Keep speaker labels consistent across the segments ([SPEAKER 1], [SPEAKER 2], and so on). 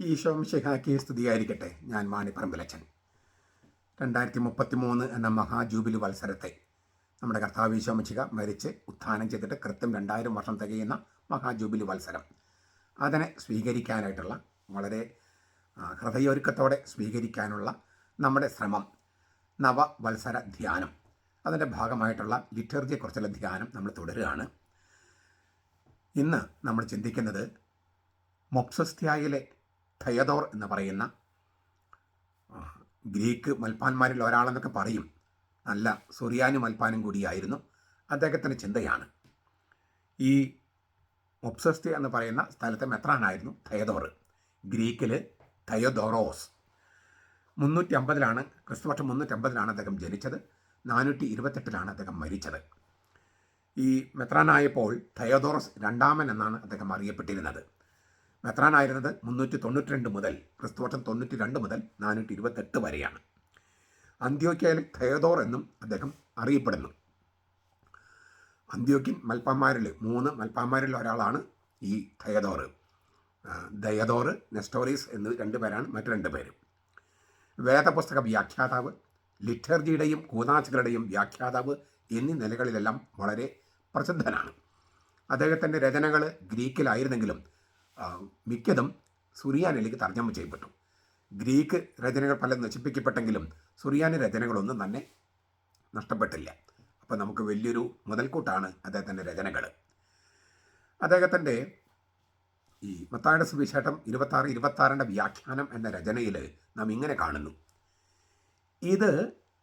[SPEAKER 1] ഈശോ ഷെഹാക്കി സ്തുതിയായിരിക്കട്ടെ. ഞാൻ മാണിപ്പറമ്പിലച്ചൻ രണ്ടായിരത്തി മുപ്പത്തി മൂന്ന് എന്ന മഹാജൂബിലി വത്സരത്തെ നമ്മുടെ കർത്താവ് ഈശോമിച്ചിക മരിച്ച് ഉത്ഥാനം ചെയ്തിട്ട് കൃത്യം രണ്ടായിരം വർഷം തികയുന്ന മഹാജൂബിലി വത്സരം അതിനെ സ്വീകരിക്കാനായിട്ടുള്ള വളരെ ഹൃദയൊരുക്കത്തോടെ സ്വീകരിക്കാനുള്ള നമ്മുടെ ശ്രമം നവവത്സര ധ്യാനം. അതിന്റെ ഭാഗമായിട്ടുള്ള ലിറ്റർജിയെക്കുറിച്ചുള്ള ധ്യാനം നമ്മൾ തുടരുകയാണ്. ഇന്ന് നമ്മൾ ചിന്തിക്കുന്നത് മൊക്സസ്ത്യായിലെ thയദോർ എന്ന് പറയുന്ന ഗ്രീക്ക് മൽപ്പാന്മാരിൽ ഒരാളെന്നൊക്കെ പറയും. നല്ല സുറിയാനി മൽപ്പാനും കൂടിയായിരുന്നു. അദ്ദേഹത്തിന്റെ ചിന്തയാണ്. ഈ മൊപ്സസ്ത്യ എന്ന് പറയുന്ന സ്ഥലത്തെ മെത്രാനായിരുന്നു തയദോർ ഗ്രീക്കിൽ തയോദോറോസ് മുന്നൂറ്റി അമ്പതിലാണ് ക്രിസ്തുവർഷം മുന്നൂറ്റി അമ്പതിലാണ് അദ്ദേഹം ജനിച്ചത്. നാനൂറ്റി ഇരുപത്തെട്ടിലാണ് അദ്ദേഹം മരിച്ചത്. ഈ മെത്രാനായപ്പോൾ തയോദോറസ് രണ്ടാമൻ എന്നാണ് അദ്ദേഹം അറിയപ്പെട്ടിരുന്നത്. മെത്രാനായിരുന്നത് മുന്നൂറ്റി തൊണ്ണൂറ്റി രണ്ട് മുതൽ ക്രിസ്തുവർഷം തൊണ്ണൂറ്റി രണ്ട് മുതൽ നാനൂറ്റി ഇരുപത്തെട്ട് വരെയാണ്. അന്ത്യോക്യയിലെ തേദോർ എന്നും അദ്ദേഹം അറിയപ്പെടുന്നു. അന്ത്യോക്യൻ മൽപ്പാന്മാരിൽ മൂന്ന് മൽപ്പാന്മാരിൽ ഒരാളാണ് ഈ thയദോർ ആ, ദയദോർ നെസ്റ്റോറീസ് എന്ന് രണ്ട് പേരാണ് മറ്റു രണ്ട് പേരും. വേദപുസ്തക വ്യാഖ്യാതാവ് ലിറ്റർജിയുടെയും കൂതാശികളുടെയും വ്യാഖ്യാതാവ് എന്നീ നിലകളിലെല്ലാം വളരെ പ്രസിദ്ധനാണ്. അദ്ദേഹത്തിന്റെ രചനകൾ ഗ്രീക്കിലായിരുന്നെങ്കിലും മിക്കതും സുറിയാനിലേക്ക് തർജമ ചെയ്യപ്പെട്ടു ഗ്രീക്ക് രചനകൾ പല നശിപ്പിക്കപ്പെട്ടെങ്കിലും സുറിയാനി രചനകളൊന്നും തന്നെ നഷ്ടപ്പെട്ടില്ല. അപ്പോൾ നമുക്ക് വലിയൊരു മുതൽക്കൂട്ടാണ് അദ്ദേഹത്തിന്റെ രചനകൾ. അദ്ദേഹത്തിന്റെ ഈ മത്തായുടെ സുവിശേഷം ഇരുപത്താറ് ഇരുപത്താറിന്റെ വ്യാഖ്യാനം എന്ന രചനയിൽ നാം ഇങ്ങനെ കാണുന്നു. ഇത്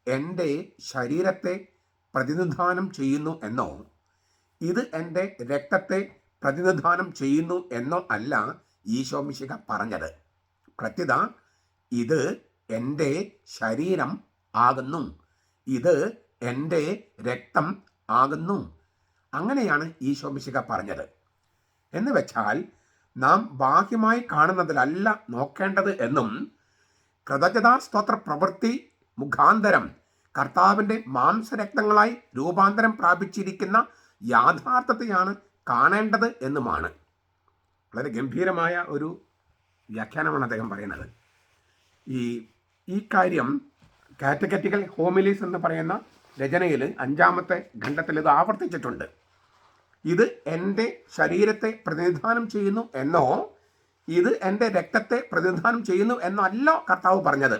[SPEAKER 1] എന്റെ ശരീരത്തെ പ്രതിനിധാനം ചെയ്യുന്നു എന്നോ ഇത് എന്റെ രക്തത്തെ പ്രതിനിധാനം ചെയ്യുന്നു എന്നോ അല്ല ഈശോമിശിക പറഞ്ഞത്. പ്രത്യുത ഇത് എന്റെ ശരീരം ആകുന്നു. ഇത് എന്റെ രക്തം ആകുന്നു. അങ്ങനെയാണ് ഈശോമിശിക പറഞ്ഞത്. എന്ന് വെച്ചാൽ നാം ബാഹ്യമായി കാണുന്നതിലല്ല നോക്കേണ്ടത് എന്നും കൃതജ്ഞതാ സ്തോത്ര പ്രവൃത്തി മുഖാന്തരം കർത്താവിന്റെ മാംസരക്തങ്ങളായി രൂപാന്തരം പ്രാപിച്ചിരിക്കുന്ന യാഥാർത്ഥ്യത്തെയാണ് കാണേണ്ടത് എന്നുമാണ്. വളരെ ഗംഭീരമായ ഒരു വ്യാഖ്യാനമാണ് അദ്ദേഹം പറയുന്നത്. ഈ ഈ കാര്യം കാറ്റഗറ്റിക്കൽ ഹോമിലീസ് എന്ന് പറയുന്ന രചനയിൽ അഞ്ചാമത്തെ ഖണ്ഡത്തിൽ ഇത് ആവർത്തിച്ചിട്ടുണ്ട്. ഇത് എന്റെ ശരീരത്തെ പ്രതിനിധാനം ചെയ്യുന്നു എന്നോ ഇത് എന്റെ രക്തത്തെ പ്രതിനിധാനം ചെയ്യുന്നു എന്നോ അല്ല കർത്താവ് പറഞ്ഞത്.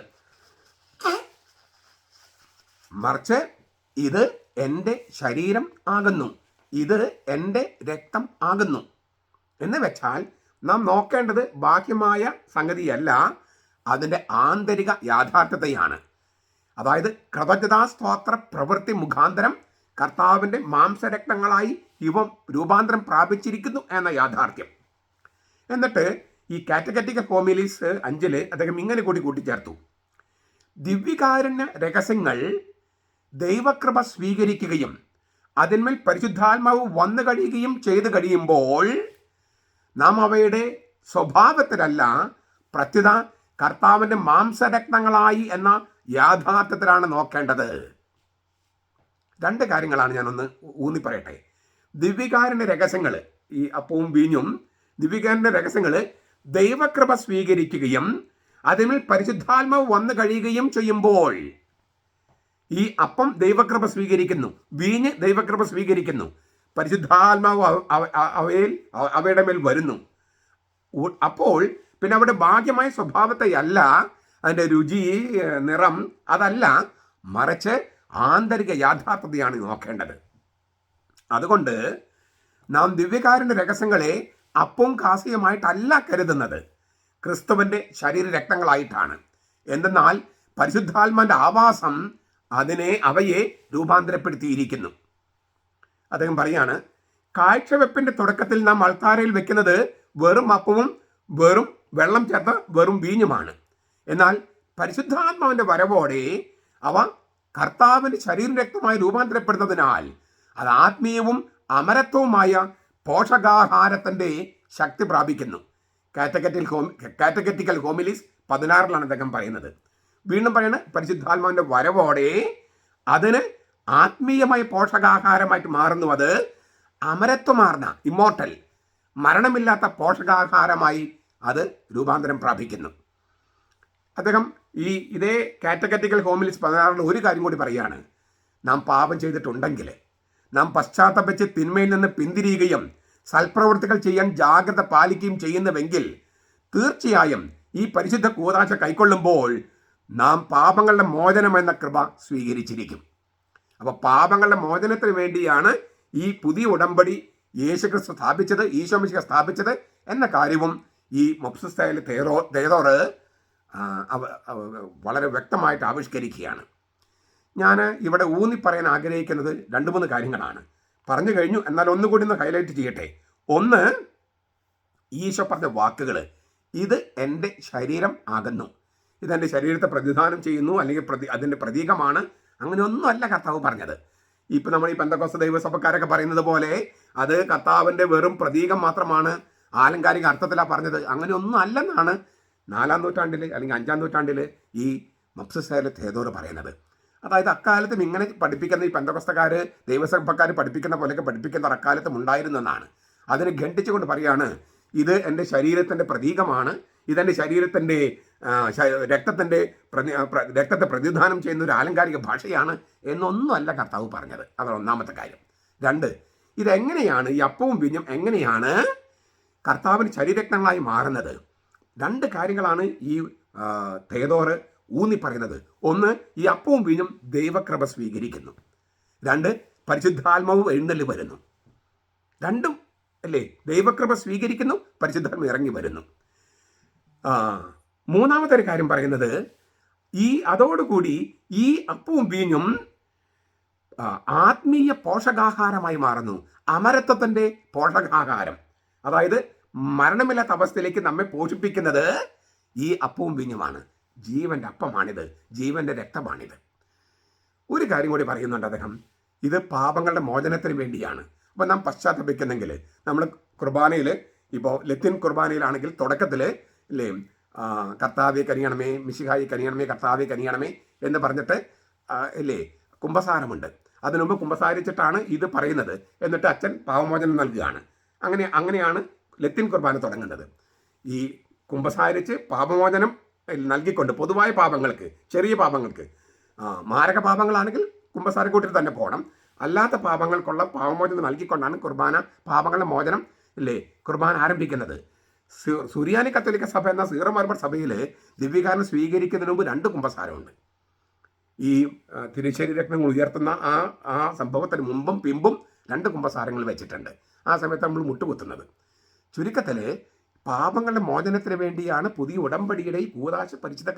[SPEAKER 1] മറിച്ച് ഇത് എന്റെ ശരീരം ആകുന്നു. ഇത് എന്റെ രക്തം ആകുന്നു. എന്ന് വെച്ചാൽ നാം നോക്കേണ്ടത് ബാഹ്യമായ സംഗതിയല്ല അതിന്റെ ആന്തരിക യാഥാർത്ഥ്യതയാണ് അതായത് കൃതജ്ഞതാ സ്തോത്ര പ്രവൃത്തി മുഖാന്തരം കർത്താവിന്റെ മാംസരക്തങ്ങളായി ഇവ രൂപാന്തരം പ്രാപിച്ചിരിക്കുന്നു എന്ന യാഥാർത്ഥ്യം. എന്നിട്ട് ഈ കാറ്റഗറ്റിക്കൽ ഫോമിലീസ് അഞ്ചിൽ അദ്ദേഹം ഇങ്ങനെ കൂടി കൂട്ടിച്ചേർത്തു. ദിവ്യകാരുണ്യ രഹസ്യങ്ങൾ ദൈവകൃപ സ്വീകരിക്കുകയും അതിന്മേൽ പരിശുദ്ധാത്മാവ് വന്നു കഴിയുകയും ചെയ്തു കഴിയുമ്പോൾ നാം അവയുടെ സ്വഭാവത്തിലല്ല പ്രത്യുത കർത്താവിന്റെ മാംസരക്തങ്ങളായി എന്ന യാഥാർത്ഥ്യത്തിലാണ് നോക്കേണ്ടത്. രണ്ട് കാര്യങ്ങളാണ് ഞാനൊന്ന് ഊന്നി പറയട്ടെ ദിവ്യകാരന്റെ രഹസ്യങ്ങൾ ഈ അപ്പവും വീഞ്ഞും ദിവ്യകാരന്റെ രഹസ്യങ്ങൾ ദൈവകൃപ സ്വീകരിക്കുകയും അതിന്മേൽ പരിശുദ്ധാത്മാവ് വന്നു കഴിയുകയും ചെയ്യുമ്പോൾ ഈ അപ്പം ദൈവകൃപ സ്വീകരിക്കുന്നു. വീഞ്ഞ് ദൈവകൃപ സ്വീകരിക്കുന്നു. പരിശുദ്ധാത്മാവ് അവ- അവ- അവ- അവയിൽ അവ- അവയുടെ മേൽ വരുന്നു. അപ്പോൾ പിന്നെ അവിടെ ഭാഗ്യമായ സ്വഭാവത്തെ അല്ല അതിന്റെ രുചി നിറം അതല്ല മറിച്ച് ആന്തരിക യാഥാർത്ഥ്യതയാണ് നോക്കേണ്ടത്. അതുകൊണ്ട് നാം ദിവ്യകാരന്റെ രഹസ്യങ്ങളെ അപ്പവും കാസിയുമായിട്ടല്ല കരുതുന്നത്. ക്രിസ്തുവിന്റെ ശരീര രക്തങ്ങളായിട്ടാണ് എന്തെന്നാൽ പരിശുദ്ധാത്മാന്റെ ആവാസം അതിനെ അവയെ രൂപാന്തരപ്പെടുത്തിയിരിക്കുന്നു. അദ്ദേഹം പറയാണ് കാഴ്ചവെപ്പിന്റെ തുടക്കത്തിൽ നാം അൾത്താരയിൽ വെക്കുന്നത് വെറും അപ്പവും വെറും വെള്ളം ചേർത്ത വെറും വീഞ്ഞുമാണ്. എന്നാൽ പരിശുദ്ധാത്മാവിന്റെ വരവോടെ അവ കർത്താവിന്റെ ശരീരം രക്തമായി രൂപാന്തരപ്പെടുന്നതിനാൽ അത് ആത്മീയവും അമരത്വവുമായ പോഷകാഹാരത്തിന്റെ ശക്തി പ്രാപിക്കുന്നു. കാറ്റഗറ്റിൽ ഹോം കാറ്റഗറ്റിക്കൽ ഹോമിലിസ് പതിനാറിലാണ് അദ്ദേഹം പറയുന്നത്. വീണ്ടും പറയണ പരിശുദ്ധാത്മാവിന്റെ വരവോടെ അതിന് ആത്മീയമായ പോഷകാഹാരമായിട്ട് മാറുന്നു. അത് അമരത്വമാർന്ന ഇമ്മോർട്ടൽ മരണമില്ലാത്ത പോഷകാഹാരമായി അത് രൂപാന്തരം പ്രാപിക്കുന്നു. അദ്ദേഹം ഈ ഇതേ കാറ്റഗറ്റിക്കൽ ഹോമിലിസ് പതിനാറിൽ ഒരു കാര്യം കൂടി പറയുകയാണ്. നാം പാപം ചെയ്തിട്ടുണ്ടെങ്കിൽ നാം പശ്ചാത്തപിച്ച് തിന്മയിൽ നിന്ന് പിന്തിരിയുകയും സൽപ്രവൃത്തികൾ ചെയ്യാൻ ജാഗ്രത പാലിക്കുകയും ചെയ്യുന്നുവെങ്കിൽ തീർച്ചയായും ഈ പരിശുദ്ധ കൂതാശ കൈക്കൊള്ളുമ്പോൾ നാം പാപങ്ങളുടെ മോചനം എന്ന കൃപ സ്വീകരിച്ചിരിക്കും. അപ്പോൾ പാപങ്ങളുടെ മോചനത്തിന് വേണ്ടിയാണ് ഈ പുതിയ ഉടമ്പടി യേശുക്രിസ്തു സ്ഥാപിച്ചത് ഈശോമിശിക സ്ഥാപിച്ചത് എന്ന കാര്യവും ഈ മൊപ്സസ്തയിൽ തേറോ തേതോറ് വളരെ വ്യക്തമായിട്ട് ആവിഷ്കരിക്കുകയാണ്. ഞാൻ ഇവിടെ ഊന്നി പറയാൻ ആഗ്രഹിക്കുന്നത് രണ്ട് മൂന്ന് കാര്യങ്ങളാണ്. പറഞ്ഞു കഴിഞ്ഞു എന്നാൽ ഒന്നുകൂടി ഒന്ന് ഹൈലൈറ്റ് ചെയ്യട്ടെ. ഒന്ന് ഈശോ പറഞ്ഞ വാക്കുകൾ ഇത് എന്റെ ശരീരം ആകുന്നു. ഇതെന്റെ ശരീരത്തെ പ്രതിദാനം ചെയ്യുന്നു അല്ലെങ്കിൽ പ്രതി അതിന്റെ പ്രതീകമാണ്. അങ്ങനെയൊന്നും അല്ല കർത്താവ് പറഞ്ഞത്. ഇപ്പം നമ്മൾ ഈ പെന്തക്കോസ ദൈവസഭക്കാരൊക്കെ പറയുന്നത് പോലെ അത് കർത്താവിന്റെ വെറും പ്രതീകം മാത്രമാണ് ആലങ്കാരിക അർത്ഥത്തിലാണ് പറഞ്ഞത്. അങ്ങനെയൊന്നും അല്ലെന്നാണ് നാലാം നൂറ്റാണ്ടിൽ അല്ലെങ്കിൽ അഞ്ചാം നൂറ്റാണ്ടിൽ ഈ മപ്സസേല തേതോർ പറയുന്നത്. അതായത് അക്കാലത്തും ഇങ്ങനെ പഠിപ്പിക്കുന്ന ഈ പെന്തകസ്തക്കാർ ദൈവസഭക്കാർ പഠിപ്പിക്കുന്ന പോലെയൊക്കെ പഠിപ്പിക്കുന്ന അക്കാലത്തും ഉണ്ടായിരുന്നെന്നാണ് അതിനെ ഖണ്ഡിച്ചുകൊണ്ട് പറയാണ് ഇത് എന്റെ ശരീരത്തിന്റെ പ്രതീകമാണ് ഇതെന്റെ ശരീരത്തിന്റെ രക്തത്തിന്റെ പ്രതി രക്തത്തെ പ്രതിദാനം ചെയ്യുന്ന ഒരു ആലങ്കാരിക ഭാഷയാണ് എന്നൊന്നുമല്ല കർത്താവ് പറഞ്ഞത്. അതാണ് ഒന്നാമത്തെ കാര്യം. രണ്ട് ഇതെങ്ങനെയാണ് ഈ അപ്പവും പിഞ്ഞും എങ്ങനെയാണ് കർത്താവിന് ശരീരക്തങ്ങളായി മാറുന്നത്? രണ്ട് കാര്യങ്ങളാണ് ഈ തേതോറ് ഊന്നി പറയുന്നത്. ഒന്ന് ഈ അപ്പവും വീഞ്ഞും ദൈവക്രമ സ്വീകരിക്കുന്നു. രണ്ട് പരിശുദ്ധാത്മാവ് എഴുന്നള്ളി വരുന്നു. രണ്ടും അല്ലേ? ദൈവക്രമ സ്വീകരിക്കുന്നു പരിശുദ്ധാത്മ ഇറങ്ങി വരുന്നു. ആ മൂന്നാമത്തെ ഒരു കാര്യം പറയുന്നത് ഈ അതോടുകൂടി ഈ അപ്പവും വീഞ്ഞും ആത്മീയ പോഷകാഹാരമായി മാറുന്നു. അമരത്വത്തിന്റെ പോഷകാഹാരം. അതായത് മരണമില്ലാത്ത അവസ്ഥയിലേക്ക് നമ്മെ പോഷിപ്പിക്കുന്നത് ഈ അപ്പവും വീഞ്ഞുമാണ് ജീവന്റെ അപ്പമാണിത്. ജീവന്റെ രക്തമാണിത്. ഒരു കാര്യം കൂടി പറയുന്നുണ്ട് അദ്ദേഹം. ഇത് പാപങ്ങളുടെ മോചനത്തിന് വേണ്ടിയാണ്. അപ്പോൾ നാം പശ്ചാത്തപിക്കുന്നെങ്കിൽ നമ്മൾ കുർബാനയിൽ ഇപ്പോൾ ലത്തിൻ കുർബാനയിലാണെങ്കിൽ തുടക്കത്തിൽ ഇല്ലേ ആ, കർത്താവെ കനിയണമേ മിശിഹായി കനിയണമേ കർത്താവെ കനിയണമേ എന്ന് പറഞ്ഞിട്ട് അല്ലേ കുംഭസാരമുണ്ട്. അതിനു മുമ്പ് കുംഭസാരിച്ചിട്ടാണ് ഇത് പറയുന്നത്. എന്നിട്ട് അച്ഛൻ പാവമോചനം നൽകുകയാണ്. അങ്ങനെ അങ്ങനെയാണ് ലത്തിൻ കുർബാന തുടങ്ങുന്നത്. ഈ കുംഭസാരിച്ച് പാപമോചനം നൽകിക്കൊണ്ട് പൊതുവായ പാപങ്ങൾക്ക് ചെറിയ പാപങ്ങൾക്ക് മാരക പാപങ്ങളാണെങ്കിൽ കുംഭസാരക്കൂട്ടിൽ തന്നെ പോകണം. അല്ലാത്ത പാപങ്ങൾക്കുള്ള പാപമോചനം നൽകിക്കൊണ്ടാണ് കുർബാന പാപങ്ങളുടെ മോചനം അല്ലേ കുർബാന ആരംഭിക്കുന്നത്. സുറിയാനി കത്തോലിക്ക സഭ എന്ന സീറോ മലബാർ സഭയിൽ ദിവ്യകാരണം സ്വീകരിക്കുന്നതിന് മുമ്പ് രണ്ട് കുംഭസാരമുണ്ട്. ഈ തിരുശ്ശേരി രത്നങ്ങൾ ഉയർത്തുന്ന ആ ആ സംഭവത്തിന് മുമ്പും പിമ്പും രണ്ട് കുംഭസാരങ്ങൾ വെച്ചിട്ടുണ്ട്. ആ സമയത്ത് നമ്മൾ മുട്ടുകുത്തുന്നത്. ചുരുക്കത്തിൽ പാപങ്ങളുടെ മോചനത്തിന് വേണ്ടിയാണ് പുതിയ ഉടമ്പടിയുടെ ഈ കൂതാശ പരിശുദ്ധ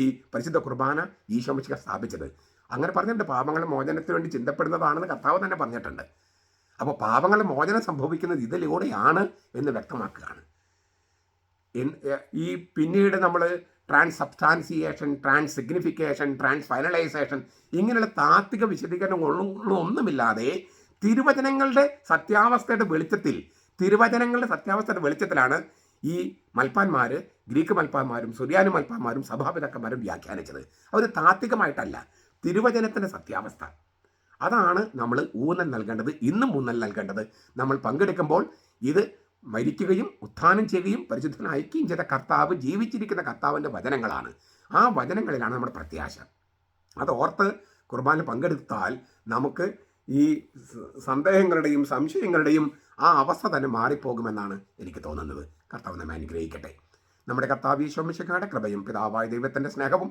[SPEAKER 1] ഈ പരിശുദ്ധ കുർബാന ഈശോമിച്ച സ്ഥാപിച്ചത്. അങ്ങനെ പറഞ്ഞിട്ടുണ്ട് പാപങ്ങളുടെ മോചനത്തിന് വേണ്ടി ചിന്തപ്പെടുന്നതാണെന്ന് കർത്താവ് തന്നെ പറഞ്ഞിട്ടുണ്ട്. അപ്പോൾ പാപങ്ങളുടെ മോചനം സംഭവിക്കുന്നത് ഇതിലൂടെയാണ് എന്ന് വ്യക്തമാക്കുകയാണ്. ഈ പിന്നീട് നമ്മൾ transubstantiation transignification trans finalisation ഇങ്ങനെയുള്ള താത്വിക വിശദീകരണങ്ങളൊന്നും ഒന്നുമില്ലാതെ തിരുവചനങ്ങളുടെ സത്യാവസ്ഥയുടെ വെളിച്ചത്തിൽ തിരുവചനങ്ങളുടെ സത്യാവസ്ഥയുടെ വെളിച്ചത്തിലാണ് ഈ മൽപ്പാന്മാർ ഗ്രീക്ക് മൽപ്പാന്മാരും സുറിയാനി മൽപ്പാന്മാരും സഭാപിതാക്കന്മാരും വ്യാഖ്യാനിച്ചത്. അവർ താത്വികമായിട്ടല്ല തിരുവചനത്തിന്റെ സത്യാവസ്ഥ. അതാണ് നമ്മൾ ഊന്നൽ നൽകേണ്ടത് ഇന്നും ഊന്നൽ നൽകേണ്ടത്. നമ്മൾ പങ്കെടുക്കുമ്പോൾ ഇത് മരിക്കുകയും ഉത്ഥാനം ചെയ്യുകയും പരിശുദ്ധനായിരിക്കുകയും ചെയ്ത കർത്താവ് ജീവിച്ചിരിക്കുന്ന കർത്താവിന്റെ വചനങ്ങളാണ്. ആ വചനങ്ങളിലാണ് നമ്മുടെ പ്രത്യാശ. അത് ഓർത്ത് കുർബാന പങ്കെടുത്താൽ നമുക്ക് ഈ സന്ദേഹങ്ങളുടെയും സംശയങ്ങളുടെയും ആ അവസ്ഥ തന്നെ മാറിപ്പോകുമെന്നാണ് എനിക്ക് തോന്നുന്നത്. കർത്താവ് നമ്മെ അനുഗ്രഹിക്കട്ടെ. നമ്മുടെ കർത്താവ് ഈശോമിശക്കാരുടെ കൃപയും പിതാവായ ദൈവത്തിന്റെ സ്നേഹവും